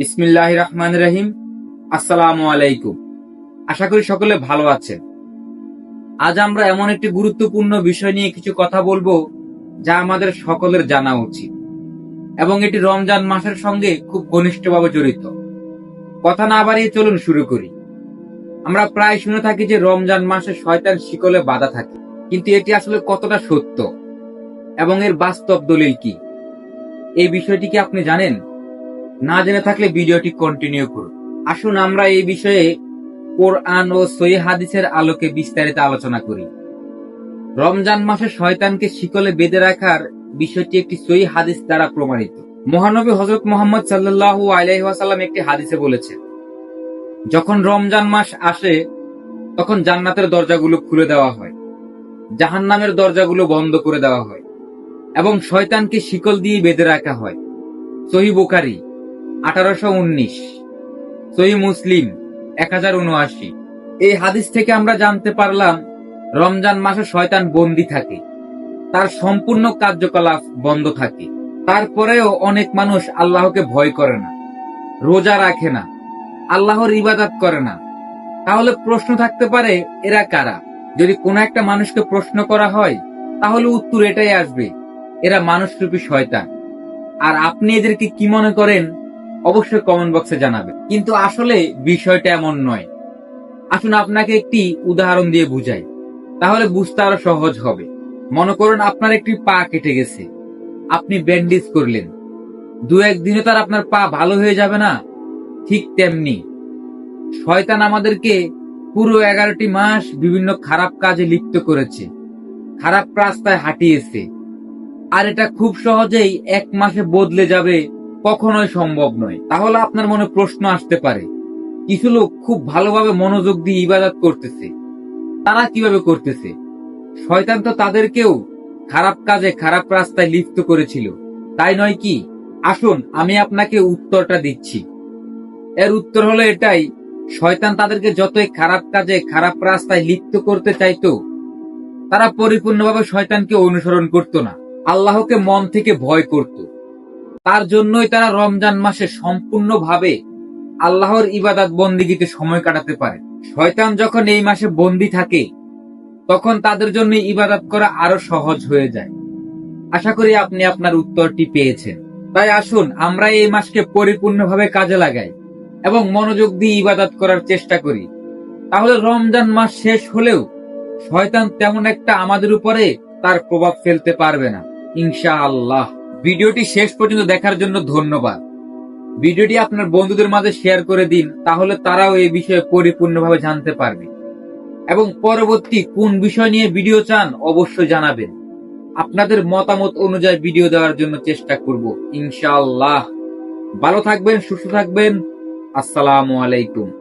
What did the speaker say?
বিসমিল্লাহ রহমান রহিম। আসসালামু আলাইকুম। আশা করি সকলে ভালো আছেন। আজ আমরা এমন একটি গুরুত্বপূর্ণ বিষয় নিয়ে কিছু কথা বলব, যা আমাদের সকলের জানা উচিত, এবং এটি রমজান মাসের সঙ্গে খুব ঘনিষ্ঠভাবে জড়িত। কথা না বাড়িয়ে চলুন শুরু করি। আমরা প্রায় শুনে থাকি যে রমজান মাসে শয়তান শিকলে বাধা থাকে, কিন্তু এটি আসলে কতটা সত্য, এবং এর বাস্তব দলিল কি? এই বিষয়টি কি আপনি জানেন? না জেনে থাকলে ভিডিওটি কন্টিনিউ করুন। আসুন আমরা এই বিষয়ে কোরআন ও সহি হাদিসের আলোকে বিস্তারিত আলোচনা করি। রমজান মাসে শয়তানকে শিকলে বেঁধে রাখার বিষয়টি একটি সহি হাদিস দ্বারা প্রমাণিত। মহানবী হজরত মোহাম্মদ সাল্লাল্লাহু আলাইহি একটি হাদিসে বলেছেন, যখন রমজান মাস আসে, তখন জান্নাতের দরজাগুলো খুলে দেওয়া হয়, জাহান্নামের দরজাগুলো বন্ধ করে দেওয়া হয় এবং শয়তানকে শিকল দিয়ে বেঁধে রাখা হয়। সহি বুখারি আঠারোশো উনিশ। মুসলিম, এক হাজার উনআশি। এই হাদিস থেকে আমরা জানতে পারলাম, রমজান মাসে শয়তান বন্দি থাকে। তার সম্পূর্ণ কার্যকলাপ বন্ধ থাকে। তারপরেও অনেক মানুষ আল্লাহকে ভয় করে না, রোজা রাখে না, আল্লাহর ইবাদত করে না। তাহলে প্রশ্ন থাকতে পারে, এরা কারা? যদি কোনো একটা মানুষকে প্রশ্ন করা হয়, তাহলে উত্তর এটাই আসবে, এরা মানুষরূপী শয়তান। আর আপনি এদেরকে কি মনে করেন? অবশ্যই কমেন্ট বক্সে জানাবেন। কিন্তু আসলে বিষয়টা এমন নয়। আসুন আপনাকে একটি উদাহরণ দিয়ে বুঝাই। তাহলে বুঝতে আরও সহজ হবে। মনে করুন আপনার একটি পা কেটে গেছে। আপনি ব্যান্ডেজ করলেন। দু একদিনে তার আপনার পা ভালো হয়ে যাবে না। ঠিক তেমনি। শয়তান আমাদেরকে পুরো এগারোটি মাস বিভিন্ন খারাপ কাজে লিপ্ত করেছে। খারাপ রাস্তায় হাঁটিয়েছে। আর এটা খুব সহজেই এক মাসে বদলে যাবে কখনোই সম্ভব নয়। তাহলে আপনার মনে প্রশ্ন আসতে পারে, কিছু লোক খুব ভালোভাবে মনোযোগ দিয়ে ইবাদত করতেছে, তারা কীভাবে করতেছে? শয়তান তো তাদেরকেও খারাপ কাজে খারাপ রাস্তায় লিপ্ত করেছিল। তাই নয় কি? আসুন, আমি আপনাকে উত্তরটা দিচ্ছি। এর উত্তর হলো এটাই, শয়তান তাদেরকে যতই খারাপ কাজে খারাপ রাস্তায় লিপ্ত করতে চাইতো, তারা পরিপূর্ণভাবে শয়তানকে অনুসরণ করত না। আল্লাহকে মন থেকে ভয় করত। তার জন্যই তারা রমজান মাসে সম্পূর্ণভাবে আল্লাহর ইবাদত বন্দিগিতে সময় কাটাতে পারে। শয়তান যখন এই মাসে বন্দি থাকে, তখন তাদের জন্য ইবাদত করা আরও সহজ হয়ে যায়। আশা করি আপনি আপনার উত্তরটি পেয়েছেন। তাই আসুন, আমরা এই মাসকে পরিপূর্ণভাবে কাজে লাগাই এবং মনোযোগ দিয়ে ইবাদত করার চেষ্টা করি। তাহলে রমজান মাস শেষ হলেও শয়তান তেমন একটা আমাদের উপরে তার প্রভাব ফেলতে পারবে না। ইনশা আল্লাহ ভিডিওটি শেষ পর্যন্ত দেখার জন্য ধন্যবাদ। ভিডিওটি আপনার বন্ধুদের মাঝে শেয়ার করে দিন, তাহলে তারাও এই বিষয়ে পরিপূর্ণভাবে জানতে পারবে। এবং পরবর্তী কোন বিষয় নিয়ে ভিডিও চান, অবশ্যই জানাবেন। আপনাদের মতামত অনুযায়ী ভিডিও দেওয়ার জন্য চেষ্টা করব, ইনশাআল্লাহ। ভালো থাকবেন, সুস্থ থাকবেন। আসসালামু আলাইকুম।